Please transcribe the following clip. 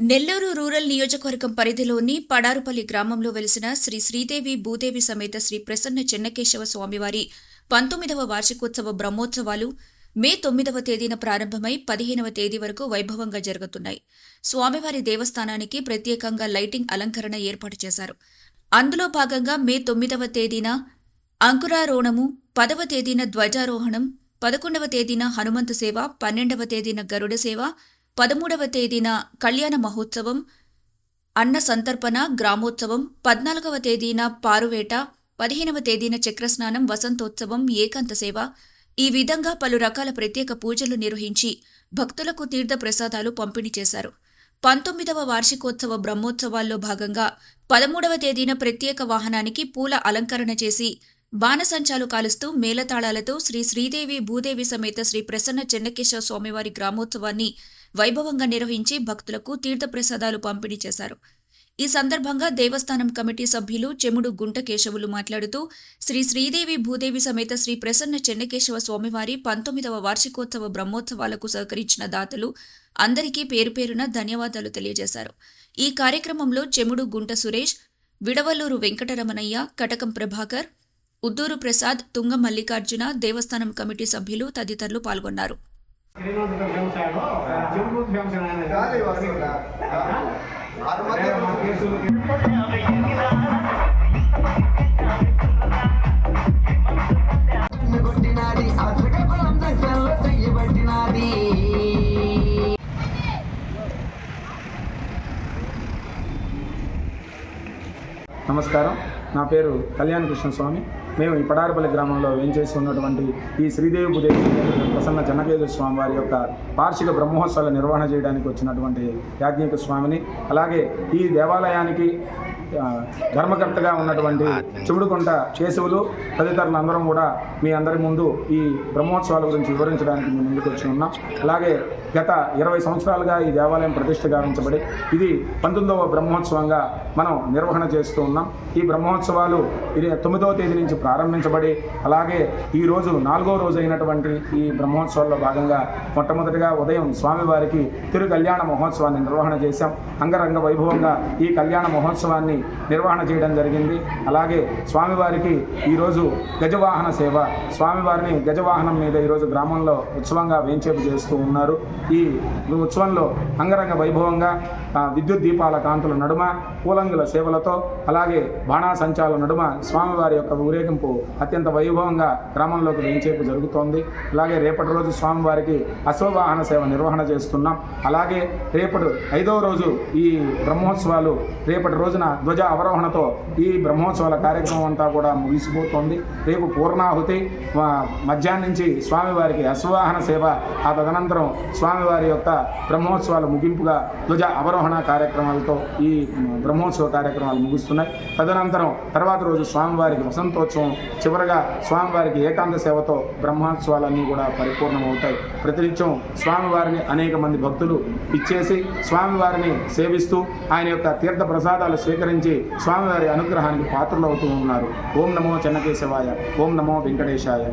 Nellore rural నియోజకవర్గం పరిధిలోని పడారుపల్లి గ్రామంలో వెలిసిన శ్రీ శ్రీదేవి భూదేవి సమేత శ్రీ ప్రసన్న చెన్నకేశవ స్వామివారి పంతొమ్మిదవ వార్షికోత్సవ బ్రహ్మోత్సవాలు మే తొమ్మిదవ తేదీన ప్రారంభమై పదిహేనవ తేదీ వరకు వైభవంగా జరుగుతున్నాయి. స్వామివారి దేవస్థానానికి ప్రత్యేకంగా లైటింగ్ అలంకరణ ఏర్పాటు చేశారు. అందులో భాగంగా మే తొమ్మిదవ తేదీన అంకురారోహణము పదవ తేదీన ధ్వజారోహణం పదకొండవ తేదీన హనుమంతు సేవ పన్నెండవ తేదీన గరుడ సేవ పదమూడవ తేదీన కళ్యాణ మహోత్సవం అన్న సంతర్పణ గ్రామోత్సవం పద్నాలుగవ తేదీన పారువేట పదిహేనవ తేదీన చక్రస్నానం వసంతోత్సవం ఏకాంత సేవ. ఈ విధంగా పలు రకాల ప్రత్యేక పూజలు నిర్వహించి భక్తులకు తీర్థ ప్రసాదాలు పంపిణీ చేశారు. పంతొమ్మిదవ వార్షికోత్సవ బ్రహ్మోత్సవాల్లో భాగంగా పదమూడవ తేదీన ప్రత్యేక వాహనానికి పూల అలంకరణ చేసి బాణసంచాలు కాలుస్తూ మేళతాళాలతో శ్రీ శ్రీదేవి భూదేవి సమేత శ్రీ ప్రసన్న చెన్నకేశవ స్వామివారి గ్రామోత్సవాన్ని వైభవంగా నిర్వహించి భక్తులకు తీర్థప్రసాదాలు పంపిణీ చేశారు. ఈ సందర్భంగా దేవస్థానం కమిటీ సభ్యులు చెముడు గుంటకేశవులు మాట్లాడుతూ శ్రీ శ్రీదేవి భూదేవి సమేత శ్రీ ప్రసన్న చెన్నకేశవ స్వామివారి పంతొమ్మిదవ వార్షికోత్సవ బ్రహ్మోత్సవాలకు సహకరించిన దాతలు అందరికీ పేరు పేరున ధన్యవాదాలు తెలియజేశారు. ఈ కార్యక్రమంలో చెముడు గుంట సురేష్ విడవల్లూరు వెంకటరమణయ్య కటకం ప్రభాకర్ ఉద్దూరు ప్రసాద్ తుంగ మల్లికార్జున దేవస్థానం కమిటీ సభ్యులు తదితరులు పాల్గొన్నారు. నమస్కారం. నా పేరు కళ్యాణ కృష్ణస్వామి. మేము ఈ పడారపల్లి గ్రామంలో వేంచేసి ఉన్నటువంటి ఈ శ్రీదేవి భూదేవి ప్రసన్న జనకేజ స్వామి వారి యొక్క వార్షిక బ్రహ్మోత్సవాల నిర్వహణ చేయడానికి వచ్చినటువంటి యాజ్ఞిక స్వామిని అలాగే ఈ దేవాలయానికి ధర్మకర్తగా ఉన్నటువంటి చెవుడుకొంట కేశవులు తదితరులందరం కూడా మీ అందరి ముందు ఈ బ్రహ్మోత్సవాల గురించి వివరించడానికి మేము ముందుకు వచ్చి ఉన్నాం. అలాగే గత ఇరవై సంవత్సరాలుగా ఈ దేవాలయం ప్రతిష్ఠ గావించబడి ఇది పంతొమ్మిదవ బ్రహ్మోత్సవంగా మనం నిర్వహణ చేస్తూ ఉన్నాం. ఈ బ్రహ్మోత్సవాలు ఇది తొమ్మిదవ తేదీ నుంచి ప్రారంభించబడి అలాగే ఈ రోజు నాలుగో రోజు అయినటువంటి ఈ బ్రహ్మోత్సవాల్లో భాగంగా మొట్టమొదటిగా ఉదయం స్వామివారికి తిరు కళ్యాణ మహోత్సవాన్ని నిర్వహణ చేశాం. అంగరంగ వైభవంగా ఈ కళ్యాణ మహోత్సవాన్ని నిర్వహణ చేయడం జరిగింది. అలాగే స్వామివారికి ఈరోజు గజవాహన సేవ. స్వామివారిని గజవాహనం మీద ఈరోజు గ్రామంలో ఉత్సవంగా వేంచేపు చేస్తూ ఉన్నారు. ఈ ఉత్సవంలో అంగరంగ వైభవంగా విద్యుత్ దీపాల కాంతుల నడుమ పూలంగుల సేవలతో అలాగే బాణాసంచాల నడుమ స్వామివారి యొక్క ఊరేగింపు అత్యంత వైభవంగా గ్రామంలోకి వేంచేపు జరుగుతోంది. అలాగే రేపటి రోజు స్వామివారికి అశ్వవాహన సేవ నిర్వహణ చేస్తున్నాం. అలాగే రేపటి ఐదవ రోజు ఈ బ్రహ్మోత్సవాలు రేపటి రోజున ధ్వజ అవరోహణతో ఈ బ్రహ్మోత్సవాల కార్యక్రమం అంతా కూడా ముగిసిపోతుంది. రేపు పూర్ణాహుతి మధ్యాహ్నం నుంచి స్వామివారికి అశ్వాహన సేవ ఆ తదనంతరం స్వామివారి యొక్క బ్రహ్మోత్సవాలు ముగింపుగా ధ్వజ అవరోహణ కార్యక్రమాలతో ఈ బ్రహ్మోత్సవ కార్యక్రమాలు ముగుస్తున్నాయి. తదనంతరం తర్వాత రోజు స్వామివారికి వసంతోత్సవం చివరగా స్వామివారికి ఏకాంత సేవతో బ్రహ్మోత్సవాలన్నీ కూడా పరిపూర్ణమవుతాయి. ప్రతినిత్యం స్వామివారిని అనేక మంది భక్తులు ఇచ్చేసి స్వామివారిని సేవిస్తూ ఆయన యొక్క తీర్థ ప్రసాదాలు స్వీకరించి స్వామివారి అనుగ్రహానికి పాత్రలు అవుతూ ఉన్నారు. ఓం నమో చెన్నకేశవాయ ఓం నమో వెంకటేశాయ.